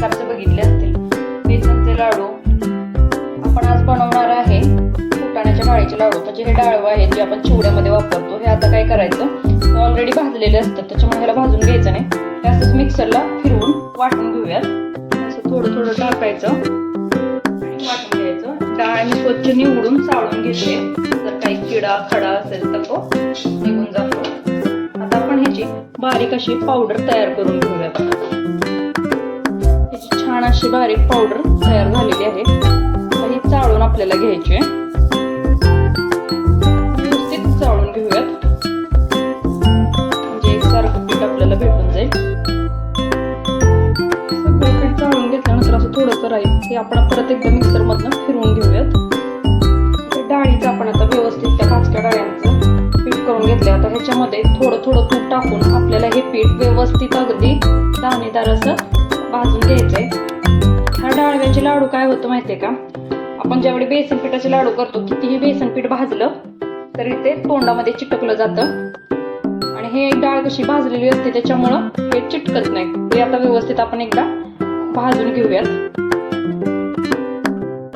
प्रकारचे बघितले असतील. बेसनचे लाडू. आपण आज बनवणार आहे फुटाण्याच्या डाळीचे लाडू. त्याचे हे डाळू आहेत जे आपण चिवड्यामध्ये वापरतो. हे आता काय करायचं? ऑलरेडी भाजलेले असतात. त्याच्यामुळे ह्याला भाजून घ्यायचं नाही. त्यासच मिक्सरला फिरवून वाटून घेऊयात. असं थोडं थोडं टाकायचं आणि वाटून घ्यायचं. डाळ मी स्वच्छ निवडून चाळून घेतोय जर काही किडा खडा असेल तर तो निघून जातो. आता आपण ह्याची बारीक अशी पावडर तयार करून घेऊयात. अशी बारीक पावडर तयार झालेली आहे. आता ही चाळून आपल्याला घ्यायची आहे. व्यवस्थित चाळून घेऊयात. म्हणजे एकसारखं पीठ आपल्याला भेटून जाईल. सगळं पीठ चाळून घेतल्यानंतर असं थोडंसं राहील हे आपण परत एकदा मिक्सर मधनं फिरवून घेऊयात. म्हणजे डाळीचं आपण आता व्यवस्थित त्या काचक्या डाळ्यांचं पीठ करून घेतलं आता ह्याच्यामध्ये थोडं थोडं तूप टाकून आपल्याला हे पीठ व्यवस्थित अगदी दाणेदार असं काय होतं माहितीये का? आपण ज्यावेळी बेसन पिठाचे लाडू करतो कितीही बेसन पीठ भाजलं तरी ते तोंडामध्ये चिटकलं जातं. आणि हे एक डाळ कशी भाजलेली असते त्याच्यामुळं हे चिटकत नाही. ते आता व्यवस्थित आपण एकदा भाजून घेऊयात.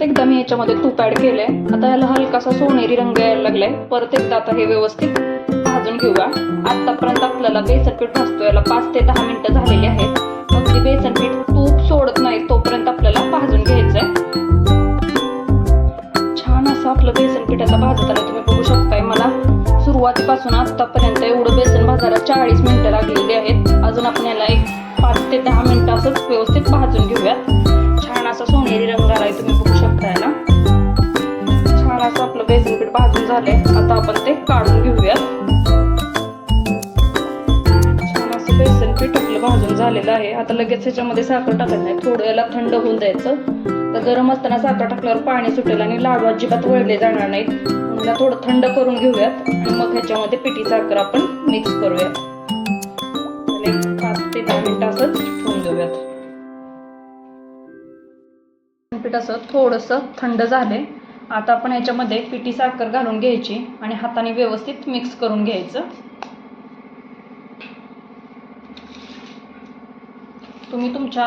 एकदा मी याच्यामध्ये तूप ऍड केलंय. आता ह्याला हलकासा सोनेरी रंग यायला लागलाय. परत एकदा आता हे व्यवस्थित भाजून घेऊया. आतापर्यंत आपल्याला बेसन पीठ भाजतो याला पाच ते दहा मिनिटं झालेली आहेत. मग ते बेसन पीठ चाळीस मिनिटं लागलेली आहेत. अजून आपण याला एक पाच ते दहा मिनिटं असंच व्यवस्थित भाजून घेऊयात. छान असा सोनेरी रंग आलाय तुम्ही बघू शकताय ना. छान असं आपलं बेसन पीठ भाजून झालंय. आता आपण ते काढून घेऊयात. छान असं बेसन पीठ आपलं भाजून झालेलं आहे. आता लगेच ह्याच्यामध्ये साखर टाकायचं नाही. थोडं याला थंड होऊन द्यायचं. तर गरम असताना साखर टाकल्यावर पाणी सुटेल आणि लाडू अजिबात वळले जाणार नाहीत. थोडं थंड करून घेऊयात. आणि मग ह्याच्यामध्ये पिठी साखर आपण मिक्स करूयात. पाच दहा मिनिटं असंच ठेवून देऊयात पीठ असं थोडंसं थंड झाले आता आपण ह्याच्यामध्ये पिठी साखर घालून घ्यायची आणि हाताने व्यवस्थित मिक्स करून घ्यायचं. तुम्ही तुमच्या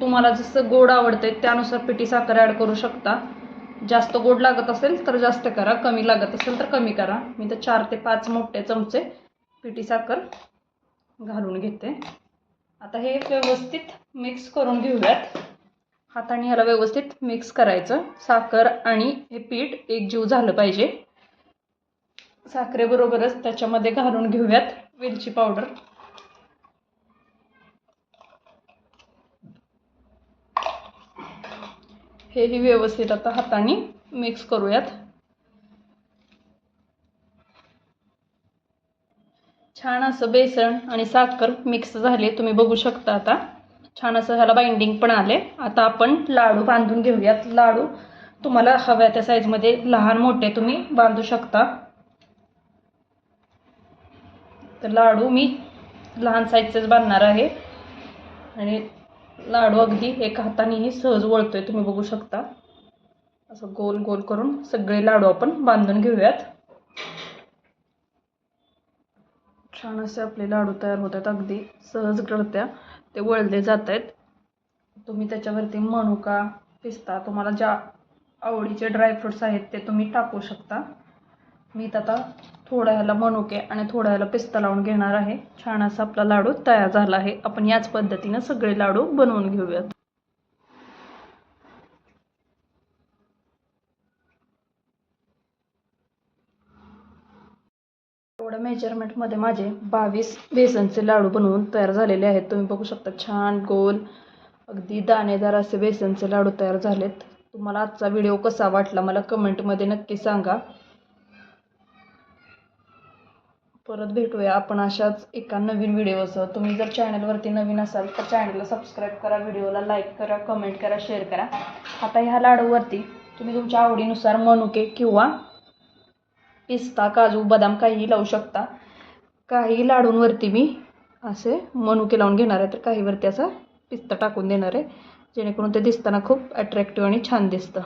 तुम्हाला जसं गोड आवडते त्यानुसार पिठी साखर ॲड करू शकता. जास्त गोड लागत असेल तर जास्त करा कमी लागत असेल तर कमी करा. मी तर चार ते पाच मोठे चमचे पिठी साखर घालून घेते. आता हे व्यवस्थित मिक्स करून घेऊयात. हाताने ह्याला व्यवस्थित मिक्स करायचं. साखर आणि हे पीठ एकजीव झालं पाहिजे. साखरेबरोबरच त्याच्यामध्ये घालून घेऊयात वेलची पावडर हेही व्यवस्थित आता हाताने मिक्स करूयात. छान असं बेसन आणि साखर मिक्स झाले तुम्ही बघू शकता आता. छान असं ह्याला बाइंडिंग पण आले. आता आपण लाडू बांधून घेऊयात. लाडू तुम्हाला हव्या त्या साईजमध्ये लहान मोठे तुम्ही बांधू शकता. तर लाडू मी लहान साईजचेच बांधणार आहे. आणि लाडू अगदी एका हातानेही सहज वळतोय तुम्ही बघू शकता. असं गोल गोल करून सगळे लाडू आपण बांधून घेऊयात. छान असे आपले लाडू तयार होत आहेत अगदी सहज गळत्या ते वळले जात आहेत तुम्ही त्याच्यावरती मनुका पिस्ता तुम्हाला ज्या आवडीचे ड्रायफ्रुट्स आहेत ते तुम्ही टाकू शकता. मी तर आता थोड्या ह्याला मनुके आणि थोड्या ह्याला पिस्ता लावून घेणार आहे. छान असा आपला लाडू तयार झाला आहे. आपण याच पद्धतीनं सगळे लाडू बनवून घेऊयात. एवढं मेजरमेंटमध्ये माझे बावीस बेसनचे लाडू बनवून तयार झालेले आहेत. तुम्ही बघू शकता छान गोल अगदी दाणेदार असे बेसनचे लाडू तयार झालेत. तुम्हाला आजचा व्हिडिओ कसा वाटला मला कमेंटमध्ये नक्की सांगा. परत भेटूया आपण अशाच एका नवीन व्हिडिओसह तुम्ही जर चॅनलवरती नवीन असाल तर चॅनलला सबस्क्राईब करा व्हिडिओला लाईक करा कमेंट करा शेअर करा. आता ह्या लाडूवरती तुम्ही तुमच्या आवडीनुसार मनुके किंवा पिस्ता काजू बदाम काहीही लावू शकता. काही लाडूंवरती मी असे मनुके लावून घेणार आहे तर काहीवरती असा पिस्ता टाकून देणार आहे जेणेकरून ते दिसताना खूप अट्रॅक्टिव्ह आणि छान दिसतं.